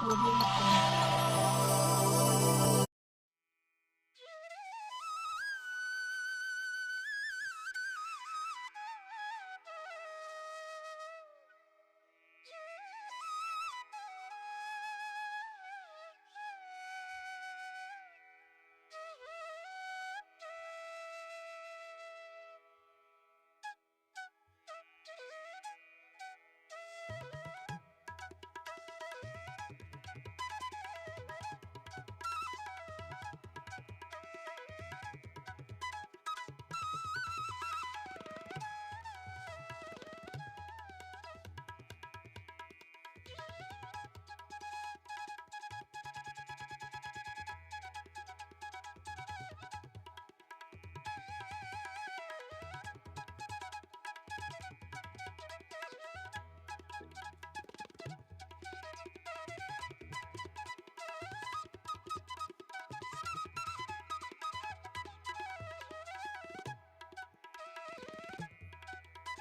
我觉得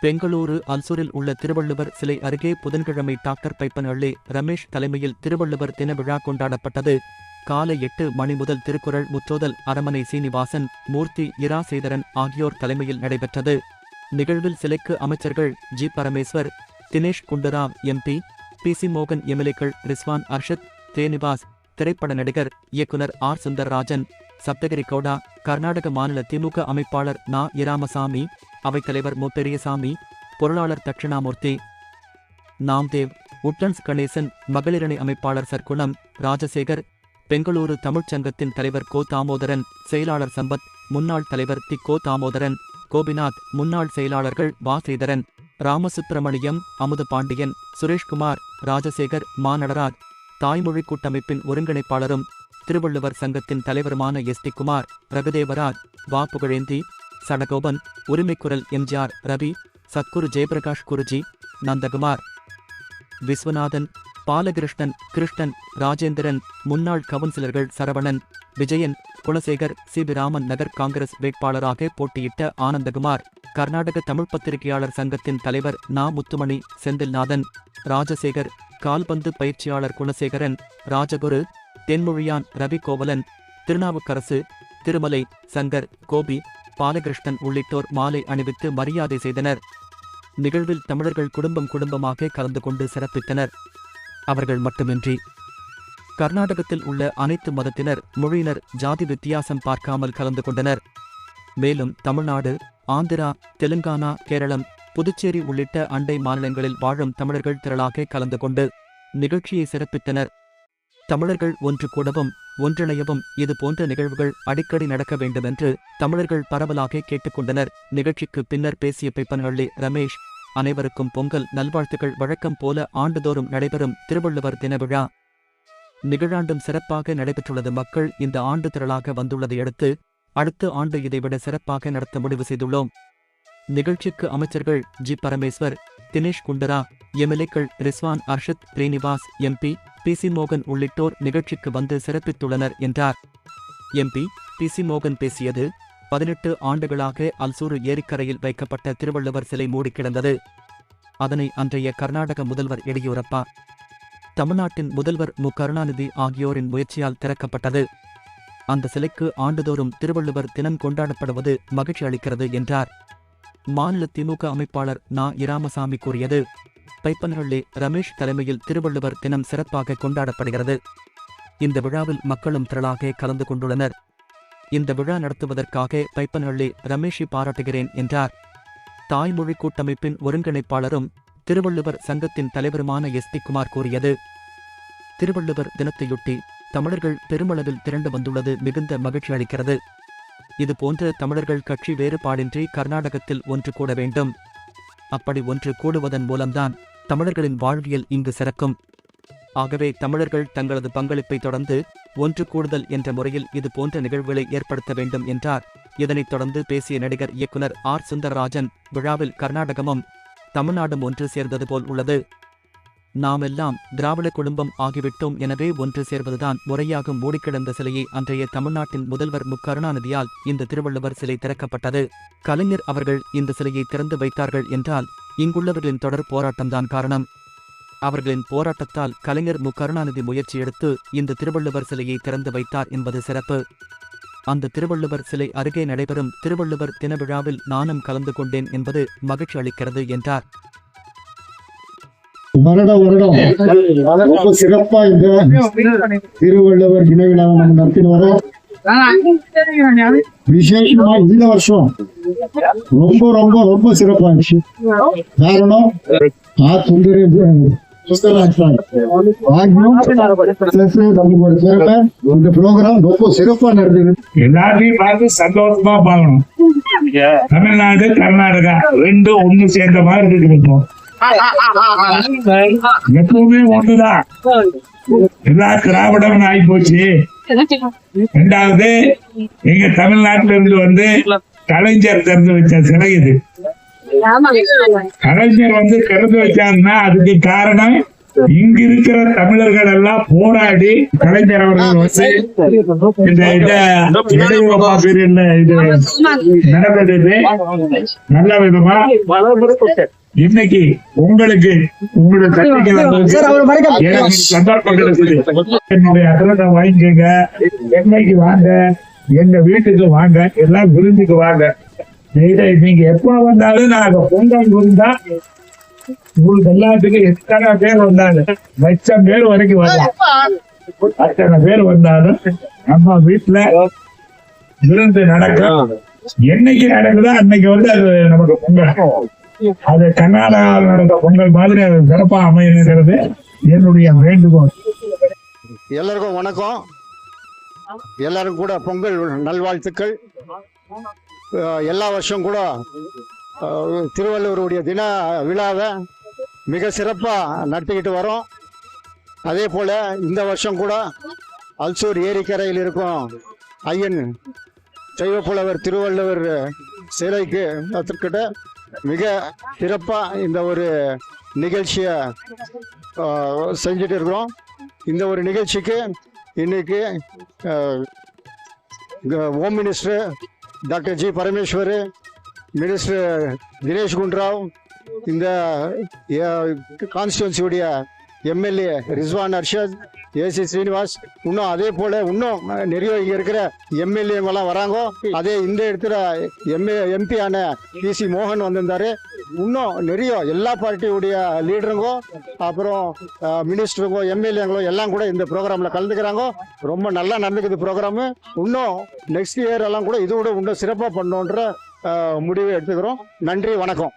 பெங்களூரு அல்சூரில் உள்ள திருவள்ளுவர் சிலை அருகே புதன்கிழமை டாக்டர் பைப்பனள்ளி ரமேஷ் தலைமையில் திருவள்ளுவர் தின விழா கொண்டாடப்பட்டது. காலை எட்டு மணி முதல் திருக்குறள் முற்றோதல் அரமனை சீனிவாசன் மூர்த்தி இரா சேதரன் ஆகியோர் தலைமையில் நடைபெற்றது. நிகழ்வில் சிலைக்கு அமைச்சர்கள் G. Parameshwar Dinesh Gundu Rao MP B C. மோகன் எம்எல்ஏக்கள் ரிஸ்வான் அர்ஷத் தேனிவாஸ் திரைப்பட நடிகர் இயக்குனர் ஆர். சுந்தர்ராஜன் சப்தகிரி கவுடா கர்நாடக மாநில திமுக அமைப்பாளர் நா. இராமசாமி அவைத்தலைவர் மு. பெரியசாமி பொருளாளர் தட்சிணாமூர்த்தி நாம்தேவ் உட்லன்ஸ் கணேசன் மகளிரணி அமைப்பாளர் சர்க்குணம் ராஜசேகர் பெங்களூரு தமிழ்ச்சங்கத்தின் தலைவர் கோ. தாமோதரன் செயலாளர் சம்பத் முன்னாள் தலைவர் தி. கோ. தாமோதரன் கோபிநாத் முன்னாள் செயலாளர்கள் வா. ராமசுப்பிரமணியம் அமுத பாண்டியன் சுரேஷ்குமார் ராஜசேகர் மாநடராஜ் தாய்மொழி கூட்டமைப்பின் ஒருங்கிணைப்பாளரும் திருவள்ளுவர் சங்கத்தின் தலைவருமான எஸ். டி. குமார் பிரகதேவராஜ் வா. புகழேந்தி சடகோபன் உரிமைக்குரல் எம்ஜிஆர் ரவி சத்குரு ஜெயபிரகாஷ் குருஜி நந்தகுமார் விஸ்வநாதன் பாலகிருஷ்ணன் கிருஷ்ணன் ராஜேந்திரன் முன்னாள் கவுன்சிலர்கள் சரவணன் விஜயன் குலசேகர் சிபிராமன் நகர் காங்கிரஸ் வேட்பாளராக போட்டியிட்ட ஆனந்தகுமார் கர்நாடக தமிழ் பத்திரிகையாளர் சங்கத்தின் தலைவர் நா. முத்துமணி செந்தில்நாதன் ராஜசேகர் கால்பந்து பயிற்சியாளர் குலசேகரன் ராஜகுரு தென்மொழியான் ரவி கோவலன் திருநாவுக்கரசு திருமலை சங்கர் கோபி பாலகிருஷ்ணன் உள்ளிட்டோர் மாலை அணிவித்து மரியாதை செய்தனர். நிகழ்வில் தமிழர்கள் குடும்பம் குடும்பமாக கலந்து கொண்டு சிறப்பித்தனர். அவர்கள் மட்டுமின்றி கர்நாடகத்தில் உள்ள அனைத்து மதத்தினர் மொழியினர் ஜாதி வித்தியாசம் பார்க்காமல் கலந்து கொண்டனர். மேலும் தமிழ்நாடு ஆந்திரா தெலுங்கானா கேரளம் புதுச்சேரி உள்ளிட்ட அண்டை மாநிலங்களில் வாழும் தமிழர்கள் திரளாக கலந்து கொண்டு நிகழ்ச்சியை சிறப்பித்தனர். தமிழர்கள் ஒன்று கூடவும் ஒன்றிணையவும் இது போன்ற நிகழ்வுகள் அடிக்கடி நடக்க வேண்டுமென்று தமிழர்கள் பரவலாக கேட்டுக்கொண்டனர். நிகழ்ச்சிக்கு பின்னர் பேசிய பைப்பன்ஹள்ளி ரமேஷ் அனைவருக்கும் பொங்கல் நல்வாழ்த்துக்கள் வழக்கம் போல ஆண்டுதோறும் நடைபெறும் திருவள்ளுவர் தின விழா. நிகழாண்டும் சிறப்பாக நடைபெற்றுள்ளது. மக்கள் இந்த ஆண்டு திரளாக வந்துள்ளதை அடுத்து அடுத்த ஆண்டு இதைவிட சிறப்பாக நடத்த முடிவு செய்துள்ளோம். நிகழ்ச்சிக்கு அமைச்சர்கள் ஜி. பரமேஸ்வர் தினேஷ் குண்டரா எம்எல்ஏக்கள் Rizwan Arshad Srinivas MP B C மோகன் உள்ளிட்டோர் நிகழ்ச்சிக்கு வந்து சிறப்பித்துள்ளனர் என்றார். எம்பி பி சி மோகன் பேசியது பதினெட்டு ஆண்டுகளாக அல்சூரு ஏரிக்கரையில் வைக்கப்பட்ட திருவள்ளுவர் சிலை மூடி கிடந்தது. அதனை அன்றைய கர்நாடக முதல்வர் எடியூரப்பா தமிழ்நாட்டின் முதல்வர் மு. கருணாநிதி ஆகியோரின் முயற்சியால் திறக்கப்பட்டது. அந்த சிலைக்கு ஆண்டுதோறும் திருவள்ளுவர் தினம் கொண்டாடப்படுவது மகிழ்ச்சி அளிக்கிறது என்றார். மாநில திமுக அமைப்பாளர் நா. இராமசாமி கூறியது பைப்பனஹள்ளி ரமேஷ் தலைமையில் திருவள்ளுவர் தினம் சிறப்பாக கொண்டாடப்படுகிறது. இந்த விழாவில் மக்களும் திரளாக கலந்து கொண்டுள்ளனர். இந்த விழா நடத்துவதற்காக பைப்பனஹள்ளி ரமேஷை பாராட்டுகிறேன் என்றார். தாய்மொழி கூட்டமைப்பின் ஒருங்கிணைப்பாளரும் திருவள்ளுவர் சங்கத்தின் தலைவருமான எஸ் பி குமார் கூறியது திருவள்ளுவர் தினத்தையொட்டி தமிழர்கள் பெருமளவில் திரண்டு வந்துள்ளது மிகுந்த மகிழ்ச்சி அளிக்கிறது. இதுபோன்ற தமிழர்கள் கட்சி வேறுபாடின்றி கர்நாடகத்தில் ஒன்று கூட வேண்டும். அப்படி ஒன்று கூடுவதன் மூலம்தான் தமிழர்களின் வாழ்வியல் இங்கு சிறக்கும். ஆகவே தமிழர்கள் தங்களது பங்களிப்பை தொடர்ந்து ஒன்று கூடுதல் என்ற முறையில் இது போன்ற நிகழ்வுகளை ஏற்படுத்த வேண்டும் என்றார். இதனைத் தொடர்ந்து பேசிய நடிகர் இயக்குனர் ஆர். சுந்தரராஜன் விழாவில் கர்நாடகமும் தமிழ்நாடும் ஒன்று சேர்ந்தது போல் உள்ளது. நாமெல்லாம் திராவிட குடும்பம் ஆகிவிட்டோம் எனவே ஒன்று சேர்வதுதான் முறையாகும் மூடிக்கிடந்த சிலையை அன்றைய தமிழ்நாட்டின் முதல்வர் மு. கருணாநிதியால் இந்த திருவள்ளுவர் சிலை திறக்கப்பட்டது. கலைஞர் அவர்கள் இந்த சிலையை திறந்து வைத்தார்கள் என்றால் இங்குள்ளவர்களின் தொடர் போராட்டம்தான் காரணம். அவர்களின் போராட்டத்தால் கலைஞர் மு. கருணாநிதி முயற்சி எடுத்து இந்த திருவள்ளுவர் சிலையை திறந்து வைத்தார் என்பது சிறப்பு. அந்த திருவள்ளுவர் சிலை அருகே நடைபெறும் திருவள்ளுவர் தின விழாவில் நானும் கலந்து கொண்டேன் என்பது மகிழ்ச்சி அளிக்கிறது என்றார். வருடம் வருடம் ரொம்ப சிறப்பா இந்த திருவள்ளுவர் தின விழாவை நம்ம நடத்திட்டு வரோம் விசேஷமா இந்த வருஷம். ரொம்ப ரொம்ப ரொம்ப சிறப்பா இருந்துச்சு. காரணம் ஆ சுந்தரி இந்த ப்ரோக்ராம் ரொம்ப சிறப்பா நடந்தது. எல்லாத்தையும் பார்த்து சந்தோஷமா பார்க்கணும். தமிழ்நாடு கர்நாடகா ரெண்டும் ஒண்ணு சேர்ந்த மாதிரி இருக்குது இப்போ. எப்பவுமே ஒண்ணுதான் எல்லாம் திராவிடம் ஆகி போச்சு. ரெண்டாவது எங்க தமிழ்நாட்டுல இருந்து வந்து கலைஞர் திறந்து வச்ச சிலை இது. கலைஞர் வந்து திறந்து வச்சாருன்னா அதுக்கு காரணம் இங்க இருக்கிற தமிழர்கள் எல்லாம் போராடி கலைஞர் அவர்கள் வந்து இந்த இடையூறமா பீரியட்ல இது நடந்தது. நல்ல விதமா இன்னைக்கு உங்களுக்கு கிடைச்சது என்னுடைய அட்ரஸை வாங்கிக்கோங்க. என்னைக்கு வாங்க எங்க வீட்டுக்கு வாங்க எல்லாம் விருந்துக்கு வாங்க. நீங்க எப்ப வந்தாலும் நாங்க பொங்கல் விருந்தா உங்களுக்கு எல்லாத்துக்கும் எத்தனை பேர் வந்தாலும் லட்சம் பேர் வரைக்கும் வரலாம். அத்தனை பேர் வந்தாலும் நம்ம வீட்டுல விருந்து நடக்கும். என்னைக்கு நடக்குதோ அன்னைக்கு வந்து அது நமக்கு பொங்கல். அது கர்நாடகாவில் நடந்த பொங்கல் மாதிரி அது சிறப்பா அமையணுங்கிறது என்னுடைய வேண்டுகோள். எல்லாருக்கும் வணக்கம். எல்லாரும் கூட பொங்கல் நல்வாழ்த்துக்கள். எல்லா வருஷம் கூட திருவள்ளுவருடைய தின விழாவை மிக சிறப்பாக நடத்திக்கிட்டு வரோம். அதே போல் இந்த வருஷம் கூட அல்சூர் ஏரிக்கரையில் இருக்கும் ஐயன் சைவப்புலவர் திருவள்ளுவர் சிலைக்கு அதற்கிட்ட மிக சிறப்பாக இந்த ஒரு நிகழ்ச்சியை செஞ்சுட்டு இருக்கிறோம். இந்த ஒரு நிகழ்ச்சிக்கு இன்னைக்கு home minister doctor G Parameshwar minister Dinesh Gundu Rao இந்த கான்ஸ்டியூன்சியுடைய MLA Rizwan Arshad A C Srinivas இன்னும் அதே போல இன்னும் நிறைய இங்க இருக்கிற எம்எல்ஏங்கெல்லாம் வராங்க. அதே இந்த இடத்துல எம்ஏ எம்பியான பிசி மோகன் வந்திருந்தாரு. இன்னும் நிறைய எல்லா பார்ட்டியுடைய லீடருங்கோ அப்புறம் மினிஸ்டருங்கோ எம்எல்ஏங்களோ எல்லாம் கூட இந்த ப்ரோக்ராமில் கலந்துக்கிறாங்க. ரொம்ப நல்லா நடந்துக்குது ப்ரோக்ராமு. இன்னும் நெக்ஸ்ட் இயர் எல்லாம் கூட இதோட இன்னும் சிறப்பாக பண்ணோன்ற முடிவு முடிவை எடுத்துக்கிறோம். நன்றி வணக்கம்.